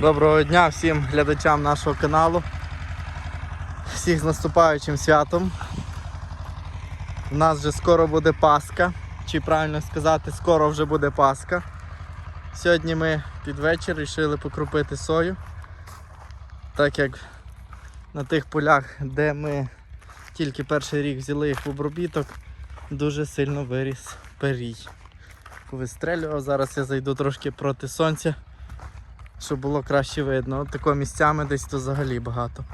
Доброго дня всім глядачам нашого каналу. Всіх з наступаючим святом. У нас вже скоро буде Пасха. Чи правильно сказати, скоро вже буде Пасха. Сьогодні ми під вечір вирішили покропити сою. Так як на тих полях, де ми тільки перший рік взяли їх в обробіток, дуже сильно виріс перій. Вистрелював, зараз я зайду трошки проти сонця щоб було краще видно. От такого місцями десь то взагалі багато.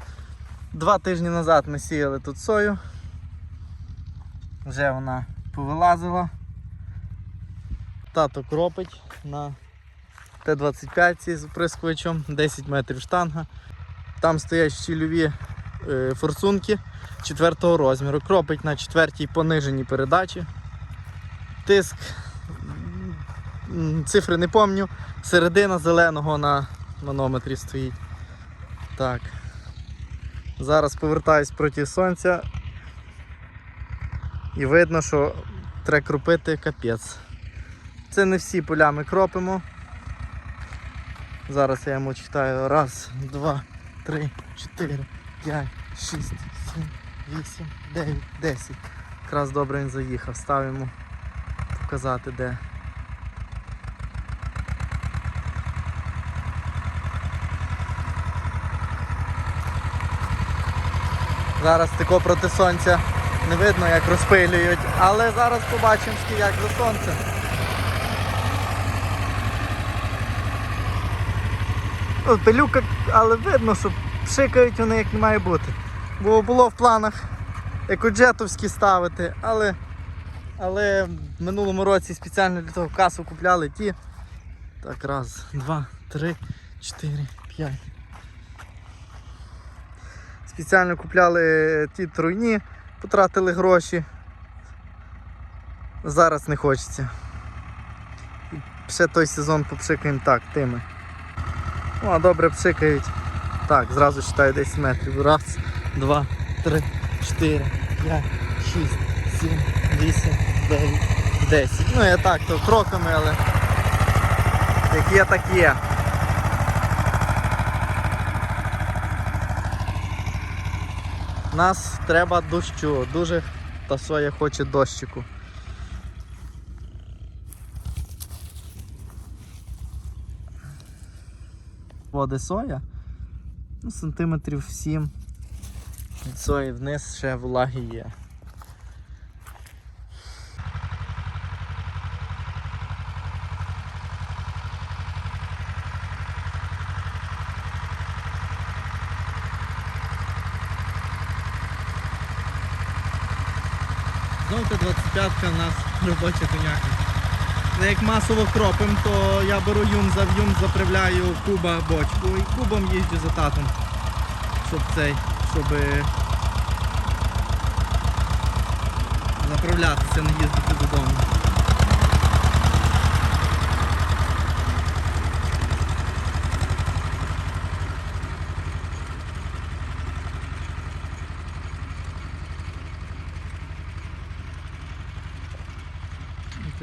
Два тижні назад ми сіяли тут сою. Вже вона повилазила. Тато кропить на Т-25 з оприскувачем, 10 метрів штанга. Там стоять щільові е, форсунки 4 розміру. Кропить на четвертій пониженій передачі. Тиск, цифри не пам'ятаю. Середина зеленого на манометрі стоїть. Так. Зараз повертаюсь проти сонця. І видно, що треба кропити капець. Це не всі поля ми кропимо. Зараз я йому читаю. Раз, два, три, чотири, п'ять, шість, сім, вісім, дев'ять, десять. Якраз добре він заїхав. Ставимо показати де. Зараз тако проти сонця не видно, як розпилюють, але зараз побачимо, як за сонце. Ну, Пилюка, але видно, що пшикають вони як не має бути. Бо було в планах екоджетовські ставити, але, але в минулому році спеціально для того касу купляли ті. Так, раз, два, три, чотири, п'ять. Спеціально купляли ті тройні, потратили гроші. Зараз не хочеться. І ще той сезон попшикаємо так, тими. Ну, а добре пшикають. Так, зразу читаю 10 метрів. Раз, два, три, чотири, п'ять, шість, сім, вісім, дев'ять, десять. Ну я так, то кроками, але як є, так є. Нас треба дощу, дуже та соя хоче дощику. Води соя. Ну, сантиметрів 7. Від сої вниз ще влаги є. Знову 25 у нас робоча коняка. Як масово кропим, то я беру юм за юм, заправляю куба бочку і кубом їжджу за татом, щоб цей, щоб заправлятися, не їздити додому.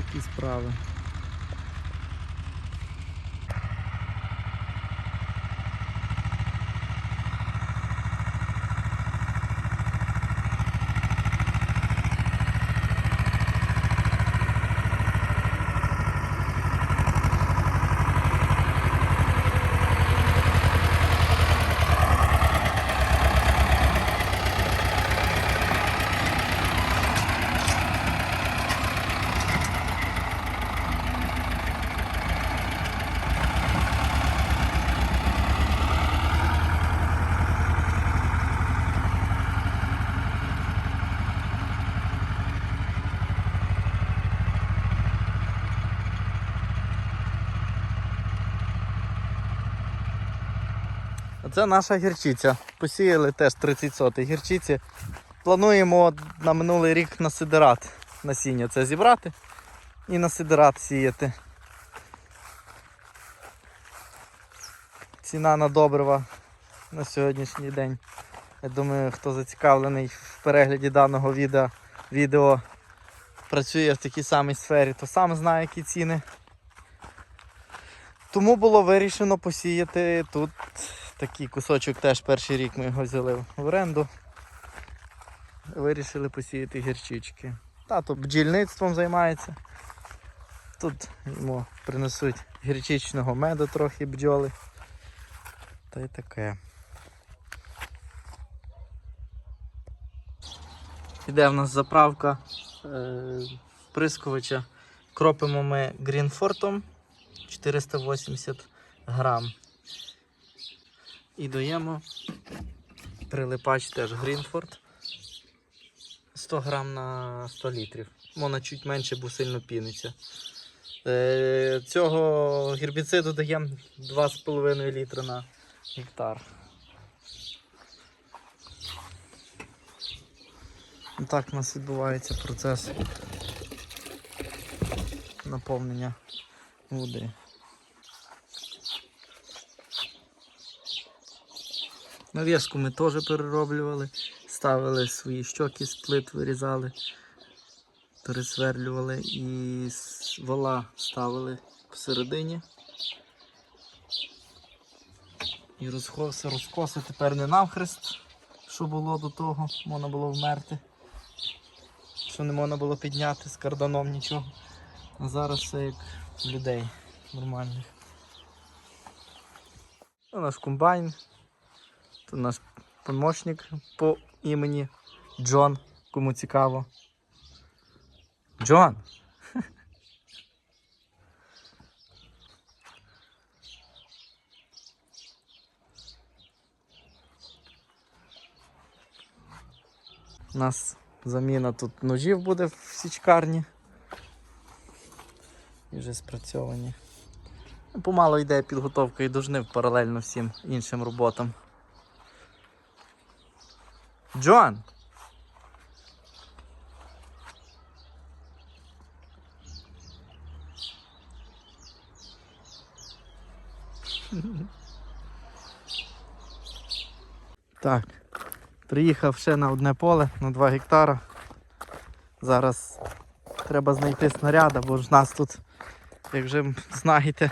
Такі справи. А Це наша гірчиця. Посіяли теж 30 сотих гірчиці. Плануємо на минулий рік на сидерат насіння це зібрати і на сидерат сіяти. Ціна на добрива на сьогоднішній день. Я думаю, хто зацікавлений в перегляді даного відео, відео працює в такій самій сфері, то сам знає, які ціни. Тому було вирішено посіяти тут такий кусочок теж перший рік ми його взяли в оренду. Вирішили посіяти гірчички. Тато бджільництвом займається. Тут йому принесуть гірчичного меду трохи бджоли. Та й таке. Іде в нас заправка е, прискувача. Кропимо ми Грінфортом 480 грам. І даємо прилипач теж Грінфорд 100 грам на 100 літрів. Можна чуть менше, бо сильно піниться. Е, цього гербіциду даємо 2,5 літра на гектар. Так у нас відбувається процес наповнення води. Нав'язку ми теж перероблювали, ставили свої щоки з плит, вирізали, пересверлювали і вала ставили посередині. І розкоси, розкоси тепер не навхрест, що було до того, можна було вмерти. Що не можна було підняти з карданом нічого. А зараз все як людей нормальних. Це наш комбайн. Це наш помощник по імені Джон, кому цікаво. Джон! У нас заміна тут ножів буде в січкарні. І вже спрацьовані. Помало йде підготовка і до жнив паралельно всім іншим роботам. Джон! Так, приїхав ще на одне поле на 2 гектара. Зараз треба знайти снаряда, бо ж нас тут, як вже знаєте,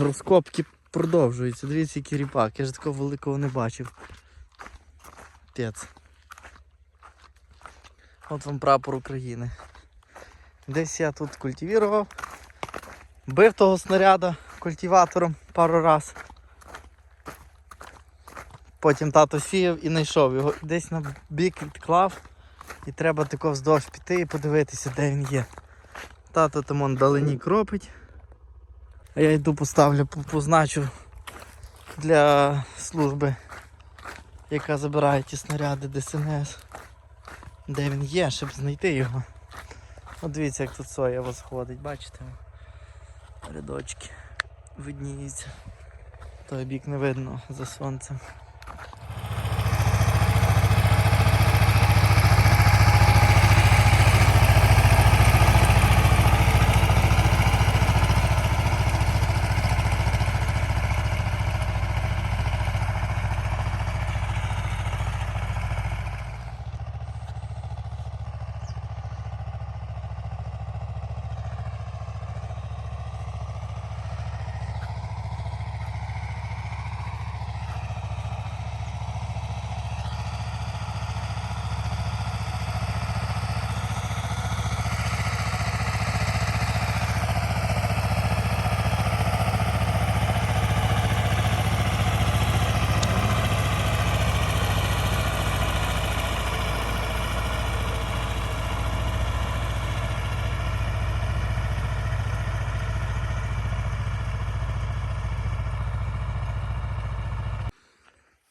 розкопки продовжуються. Дивіться, який ріпак. Я ж такого великого не бачив. Пець. От вам прапор України. Десь я тут культивував. Бив того снаряда культиватором пару раз. Потім тато сіяв і знайшов його. Десь на бік відклав. І треба тако вздовж піти і подивитися, де він є. Тато там он далині кропить. А я йду поставлю, позначу для служби, яка забирає ті снаряди ДСНС. Де він є, щоб знайти його. От дивіться, як тут соя восходить, бачите? Рядочки видніються. Той бік не видно за сонцем.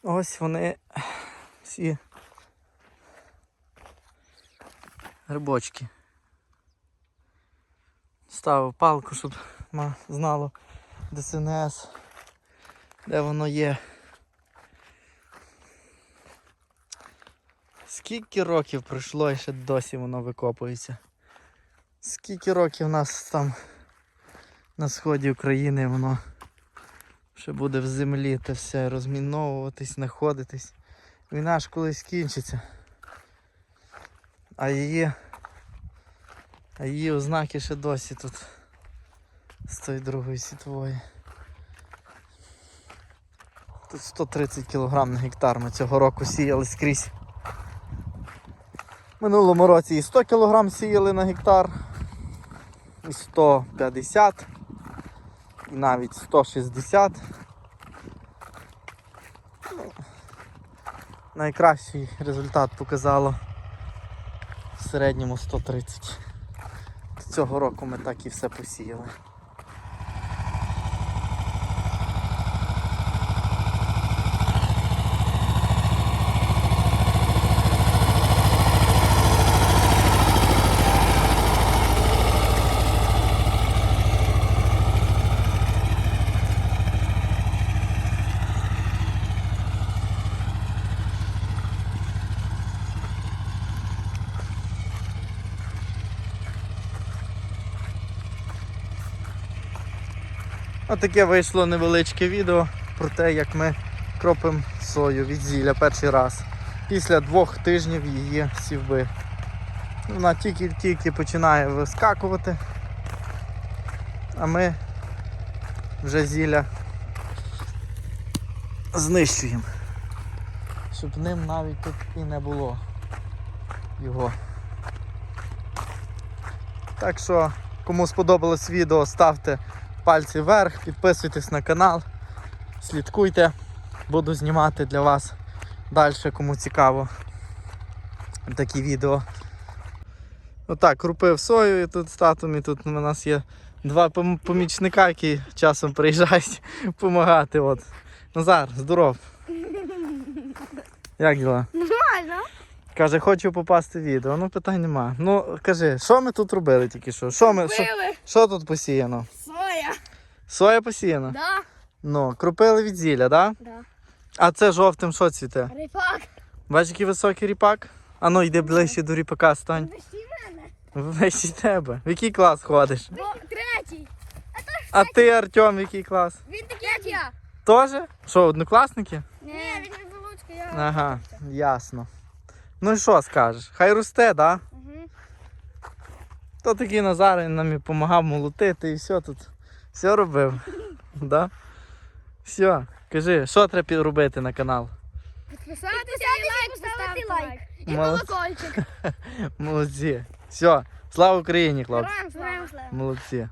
Ось вони всі грибочки. Ставив палку, щоб знало ДСНС, де воно є. Скільки років пройшло і ще досі воно викопується. Скільки років у нас там на сході України воно ще буде в землі те все розміновуватись, знаходитись. Війна ж колись кінчиться. А її, а її ознаки ще досі тут з тої другої світової. Тут 130 кг на гектар ми цього року сіяли скрізь. Минулому році і 100 кг сіяли на гектар, і 150, і навіть 160. Ну, Найкращий результат показало в середньому 130. Цього року ми так і все посіяли. Отаке вийшло невеличке відео про те, як ми кропимо сою від зілля перший раз. Після двох тижнів її сівби. Вона тільки-тільки починає вискакувати, а ми вже зілля знищуємо. Щоб ним навіть тут і не було його. Так що, кому сподобалось відео, ставте пальці вверх, підписуйтесь на канал, слідкуйте, буду знімати для вас далі, кому цікаво такі відео. Отак, крупив сою і тут з татом, і тут у нас є два помічника, які часом приїжджають допомагати. От. Назар, здоров. Як діла? Нормально. Каже, хочу попасти в відео. Ну питань нема. Ну кажи, що ми тут робили тільки що? Що, ми, що, що тут посіяно? Соя. Посіяна? Да. Ну, крупили від зілля, так? Да? Да. А це жовтим що цвіте? Ріпак. Бачиш, який високий ріпак? А ну йди ближче до ріпака стань. Вищий мене. Вище тебе. В який клас ходиш? Бо третій. А ти, Артем, в який клас? Він такий, як я. Тоже? Що, однокласники? Ні, він не Луцька, я. Ага, ясно. Ну і що скажеш? Хай росте, да? Угу. То такий Назар він нам і допомагав молотити і все тут. Все робив. Да? Все, кажи, що треба робити на канал? Підписатися і лайк поставити лайк. І Молодці. колокольчик. Молодці. Все, слава Україні, хлопці. Героям слава. Молодці.